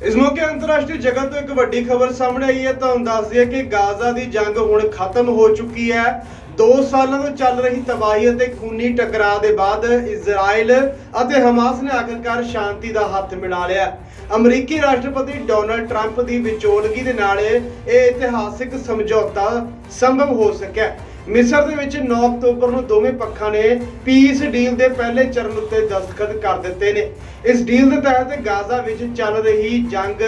ਇਸ ਮੌਕੇ ਅੰਤਰਰਾਸ਼ਟਰੀ ਜਗਤ ਤੋਂ ਇੱਕ ਵੱਡੀ ਖਬਰ ਸਾਹਮਣੇ ਆਈ ਹੈ ਤੁਹਾਨੂੰ ਦੱਸ ਦਈਏ ਕਿ ਗਾਜ਼ਾ ਦੀ ਜੰਗ ਹੁਣ ਖਤਮ ਹੋ ਚੁੱਕੀ ਹੈ। 2 ਸਾਲਾਂ ਤੋਂ ਚੱਲ ਰਹੀ ਤਬਾਹੀ ਅਤੇ ਖੂਨੀ ਟਕਰਾਅ ਦੇ ਬਾਅਦ ਇਜ਼ਰਾਈਲ ਅਤੇ ਹਮਾਸ ਨੇ ਆਖਿਰਕਾਰ ਸ਼ਾਂਤੀ ਦਾ ਹੱਥ ਮਿਲਾ ਲਿਆ। ਅਮਰੀਕੀ ਰਾਸ਼ਟਰਪਤੀ ਡੋਨਲਡ ਟਰੰਪ ਦੀ ਵਿਚੋਲਗੀ ਦੇ ਨਾਲ ਇਹ ਇਤਿਹਾਸਿਕ ਸਮਝੌਤਾ ਸੰਭਵ ਹੋ ਸਕਿਆ। ਮਿਸਰ ਦੇ ਵਿੱਚ 9 ਅਕਤੂਬਰ ਨੂੰ ਦੋਵੇਂ ਪੱਖਾਂ ਨੇ ਪੀਸ ਡੀਲ ਦੇ ਪਹਿਲੇ ਚਰਨ ਉੱਤੇ ਦਸਤਖਤ ਕਰ ਦਿੱਤੇ ਨੇ। ਇਸ ਡੀਲ ਦੇ ਤਹਿਤ ਗਾਜ਼ਾ ਵਿੱਚ ਚੱਲ ਰਹੀ ਜੰਗ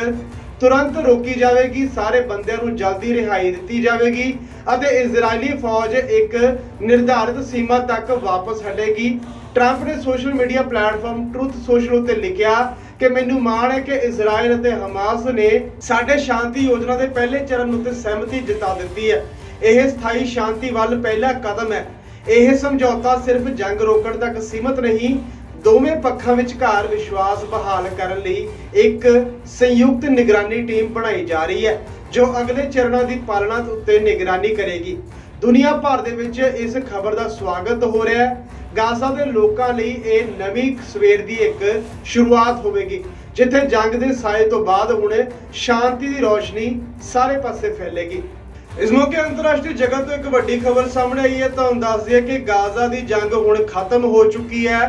ਤੁਰੰਤ ਰੋਕੀ ਜਾਵੇਗੀ, ਸਾਰੇ ਬੰਦਿਆਂ ਨੂੰ ਜਲਦੀ ਰਿਹਾਈ ਦਿੱਤੀ ਜਾਵੇਗੀ ਅਤੇ ਇਜ਼ਰਾਈਲੀ ਫੌਜ ਇੱਕ ਨਿਰਧਾਰਿਤ ਸੀਮਾ ਤੱਕ ਵਾਪਸ ਹਟੇਗੀ। ਟਰੰਪ ਨੇ social media platform Truth Social ਉੱਤੇ ਲਿਖਿਆ ਕਿ ਮੈਨੂੰ ਮਾਣ ਹੈ ਕਿ ਇਜ਼ਰਾਈਲ ਅਤੇ ਹਮਾਸ ਨੇ ਸਾਡੇ ਸ਼ਾਂਤੀ ਯੋਜਨਾ ਦੇ ਪਹਿਲੇ ਚਰਨ ਉੱਤੇ ਸਹਿਮਤੀ ਜਤਾ ਦਿੱਤੀ ਹੈ। ਇਹ ਸਥਾਈ ਸ਼ਾਂਤੀ ਵੱਲ ਪਹਿਲਾ ਕਦਮ ਹੈ। ਇਹ ਸਮਝੌਤਾ ਸਿਰਫ ਜੰਗ ਰੋਕਣ ਤੱਕ ਸੀਮਤ ਨਹੀਂ, ਦੋਵੇਂ ਪੱਖਾਂ ਵਿਚਕਾਰ ਵਿਸ਼ਵਾਸ ਬਹਾਲ ਕਰਨ ਲਈ ਇੱਕ ਸੰਯੁਕਤ ਨਿਗਰਾਨੀ ਟੀਮ ਬਣਾਈ ਜਾ ਰਹੀ ਹੈ, ਜੋ ਅਗਲੇ ਚਰਨਾਂ ਦੀ ਪਾਲਣਾ ਉੱਤੇ ਨਿਗਰਾਨੀ ਕਰੇਗੀ। ਦੁਨੀਆ ਭਰ ਦੇ ਵਿੱਚ ਇਸ ਖਬਰ ਦਾ ਸਵਾਗਤ ਹੋ ਰਿਹਾ ਹੈ। ਗਾਜ਼ਾ ਦੇ ਲੋਕਾਂ ਲਈ ਇਹ ਨਵੀਂ ਸਵੇਰ ਦੀ ਇੱਕ ਸ਼ੁਰੂਆਤ ਹੋਵੇਗੀ, ਜਿੱਥੇ ਜੰਗ ਦੇ ਸਾਏ ਤੋਂ ਬਾਅਦ ਹੁਣ ਸ਼ਾਂਤੀ ਦੀ ਰੋਸ਼ਨੀ ਸਾਰੇ ਪਾਸੇ ਫੈਲੇਗੀ। ਇਸ ਮੌਕੇ ਅੰਤਰਰਾਸ਼ਟਰੀ ਜਗਤ ਤੋਂ ਇੱਕ ਵੱਡੀ ਖਬਰ ਸਾਹਮਣੇ ਆਈ ਹੈ ਤੁਹਾਨੂੰ ਦੱਸ ਦਈਏ ਕਿ ਗਾਜ਼ਾ ਦੀ ਜੰਗ ਹੁਣ ਖਤਮ ਹੋ ਚੁੱਕੀ ਹੈ।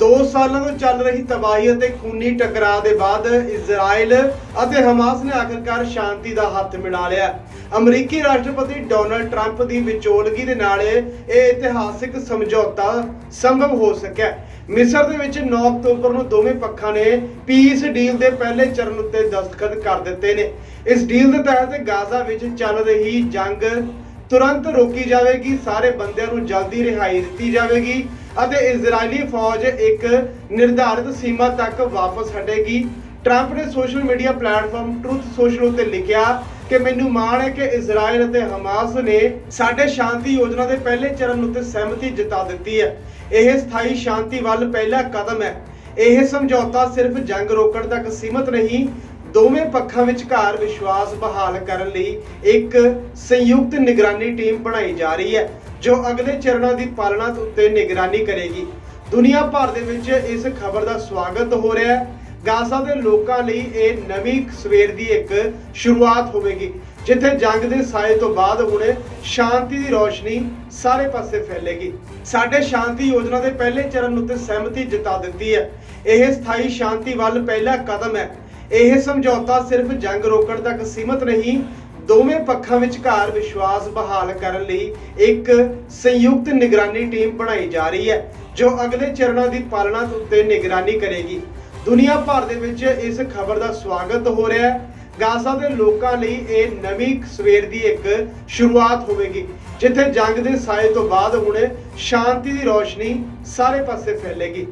2 ਸਾਲਾਂ ਤੋਂ ਚੱਲ ਰਹੀ ਤਬਾਹੀ ਅਤੇ ਖੂਨੀ ਟਕਰਾਅ ਦੇ ਬਾਅਦ ਇਜ਼ਰਾਈਲ ਅਤੇ ਹਮਾਸ ਨੇ ਆਖਰਕਾਰ ਸ਼ਾਂਤੀ ਦਾ ਹੱਥ ਮਿਲਾ ਲਿਆ। ਅਮਰੀਕੀ ਰਾਸ਼ਟਰਪਤੀ ਡੋਨਲਡ ਟਰੰਪ ਦੀ ਵਿਚੋਲਗੀ ਦੇ ਨਾਲ ਇਹ ਇਤਿਹਾਸਿਕ ਸਮਝੌਤਾ ਸੰਭਵ ਹੋ ਸਕਿਆ। ਮਿਸਰ ਦੇ ਵਿੱਚ 9 ਅਕਤੂਬਰ ਨੂੰ ਦੋਵੇਂ ਪੱਖਾਂ ਨੇ ਪੀਸ ਡੀਲ ਦੇ ਪਹਿਲੇ ਚਰਨ ਉੱਤੇ ਦਸਤਖਤ ਕਰ ਦਿੱਤੇ ਨੇ। ਇਸ ਡੀਲ ਦੇ ਤਹਿਤ ਗਾਜ਼ਾ ਵਿੱਚ ਚੱਲ ਰਹੀ ਜੰਗ ਤੁਰੰਤ ਰੋਕੀ ਜਾਵੇਗੀ, ਸਾਰੇ ਬੰਦਿਆਂ ਨੂੰ ਜਲਦੀ ਰਿਹਾਈ ਦਿੱਤੀ ਜਾਵੇਗੀ ਅਤੇ ਇਜ਼ਰਾਈਲੀ ਫੌਜ ਇੱਕ ਨਿਰਧਾਰਿਤ ਸੀਮਾ ਤੱਕ ਵਾਪਸ ਹਟੇਗੀ। ਟਰੰਪ ਨੇ social media platform Truth Social ਉੱਤੇ ਲਿਖਿਆ ਕਿ ਮੈਨੂੰ ਮਾਣ ਹੈ ਕਿ ਇਜ਼ਰਾਈਲ ਅਤੇ ਹਮਾਸ ਨੇ ਸਾਡੇ ਸ਼ਾਂਤੀ ਯੋਜਨਾ ਦੇ ਪਹਿਲੇ ਚਰਨ ਉੱਤੇ ਸਹਿਮਤੀ ਜਤਾ ਦਿੱਤੀ ਹੈ। ਇਹ ਸਥਾਈ ਸ਼ਾਂਤੀ ਵੱਲ ਪਹਿਲਾ ਕਦਮ ਹੈ। ਇਹ ਸਮਝੌਤਾ ਸਿਰਫ ਜੰਗ ਰੋਕਣ ਤੱਕ ਸੀਮਤ ਨਹੀਂ ਦੋਵੇਂ ਪੱਖਾਂ ਵਿਚਕਾਰ ਵਿਸ਼ਵਾਸ ਬਹਾਲ ਕਰਨ ਲਈ ਇੱਕ ਸੰਯੁਕਤ ਨਿਗਰਾਨੀ ਟੀਮ ਬਣਾਈ ਜਾ ਰਹੀ ਹੈ, ਜੋ ਅਗਲੇ ਚਰਨਾਂ ਦੀ ਪਾਲਣਾ ਉੱਤੇ ਨਿਗਰਾਨੀ ਕਰੇਗੀ। ਦੁਨੀਆ ਭਰ ਦੇ ਵਿੱਚ ਇਸ ਖਬਰ ਦਾ ਸਵਾਗਤ ਹੋ ਰਿਹਾ ਹੈ। ਗਾਜ਼ਾ ਦੇ ਲੋਕਾਂ ਲਈ ਇਹ ਨਵੀਂ ਸਵੇਰ ਦੀ ਇੱਕ ਸ਼ੁਰੂਆਤ ਹੋਵੇਗੀ, ਜਿੱਥੇ ਜੰਗ ਦੇ ਸਾਏ ਤੋਂ ਬਾਅਦ ਹੁਣੇ ਸ਼ਾਂਤੀ ਦੀ ਰੋਸ਼ਨੀ ਸਾਰੇ ਪਾਸੇ ਫੈਲੇਗੀ। ਸਾਡੇ ਸ਼ਾਂਤੀ ਯੋਜਨਾ ਦੇ ਪਹਿਲੇ ਚਰਨ ਉੱਤੇ ਸਹਿਮਤੀ ਜਤਾ ਦਿੱਤੀ ਹੈ। ਇਹ ਸਥਾਈ ਸ਼ਾਂਤੀ ਵੱਲ ਪਹਿਲਾ ਕਦਮ ਹੈ। ਇਹ ਸਮਝੌਤਾ ਸਿਰਫ ਜੰਗ ਰੋਕਣ ਤੱਕ ਸੀਮਤ ਨਹੀਂ, ਦੋਵੇਂ ਪੱਖਾਂ ਵਿਚਕਾਰ ਵਿਸ਼ਵਾਸ ਬਹਾਲ ਕਰਨ ਲਈ ਇੱਕ ਸੰਯੁਕਤ ਨਿਗਰਾਨੀ ਟੀਮ ਬਣਾਈ ਜਾ ਰਹੀ ਹੈ, ਜੋ ਅਗਲੇ ਚਰਨਾਂ ਦੀ ਪਾਲਣਾ ਉੱਤੇ ਨਿਗਰਾਨੀ ਕਰੇਗੀ। ਦੁਨੀਆ ਭਰ ਦੇ ਵਿੱਚ ਇਸ ਖਬਰ ਦਾ ਸਵਾਗਤ ਹੋ ਰਿਹਾ ਹੈ। ਗਾਜ਼ਾ ਦੇ ਲੋਕਾਂ ਲਈ ਇਹ ਨਵੀਂ ਸਵੇਰ ਦੀ ਇੱਕ ਸ਼ੁਰੂਆਤ ਹੋਵੇਗੀ, ਜਿੱਥੇ ਜੰਗ ਦੇ ਸਾਏ ਤੋਂ ਬਾਅਦ ਹੁਣ ਸ਼ਾਂਤੀ ਦੀ ਰੋਸ਼ਨੀ ਸਾਰੇ ਪਾਸੇ ਫੈਲੇਗੀ।